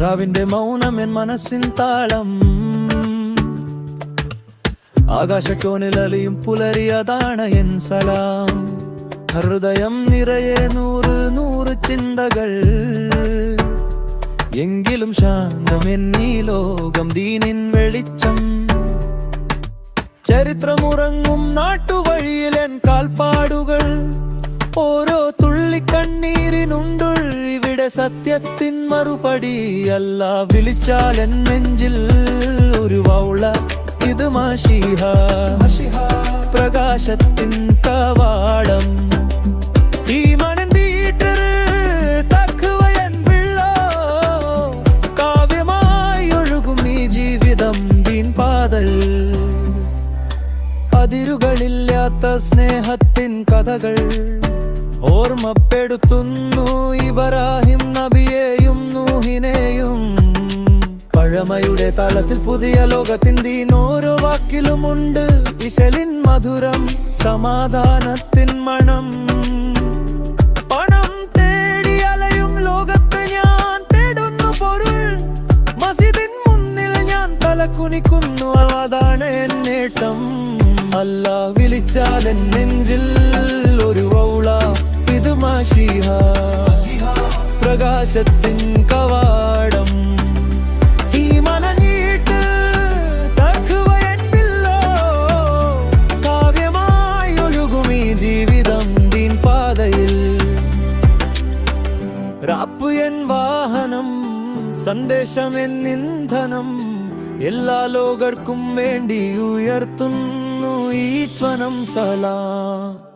രാവിന്റെ മൗനം എൻ മനസ്സിൻ താളം. ആകാശക്കോണിൽ അലിയും എൻ സലാം. ഹൃദയം നിറയെ നൂറ് നൂറ് ചിന്തകൾ. എങ്കിലും ശാന്തം എന്നീ ലോകം ദീനിൻ വെളിച്ചം ചരിത്രമുറങ്ങും നാട്ടുവഴിയിലെൻ കാൽപ്പാടുകൾ. ഓരോ തുള്ളിക്കണ്ണീരിനുണ്ടുൾ ഇവിടെ സത്യത്തിൻ മറുപടി അല്ല. വിളിച്ചാൽ എൻ നെഞ്ചിൽ ഒരു വൗള ഇത് മാഷിഹ. പ്രകാശത്തിൻ കവാടം. അതിരുകളില്ലാത്ത സ്നേഹത്തിൻ കഥകൾ ഓർമ്മപ്പെടുത്തുന്നു ഇബ്രാഹിം നബിയെയും നൂഹിനെയും. പഴമയുടെ തലത്തിൽ പുതിയ ലോകത്തിൻ ഓരോ വാക്കിലുമുണ്ട് ഇശലിൻ മധുരം സമാധാനത്തിൻ മണം. പണം ഞാൻ മസ്ജിദിൻ മുന്നിൽ ഞാൻ അതാണ് എൻ നേട്ടം. അല്ല വിളിച്ചാൽ നെഞ്ചിൽ ഒരു വൗള പ്രകാശത്തിൻ കവാടം. ഈ മനനീട്ട് കാവ്യമായി ഒഴുകും ഈ ജീവിതം ദീൻ പാതയിൽ. റാപ്പ് എൻ വാഹനം സന്ദേശം എൻ എല്ലാ ലോകർക്കും വേണ്ടി ഉയർത്തുന്നു ഈ ത്വനം സലാം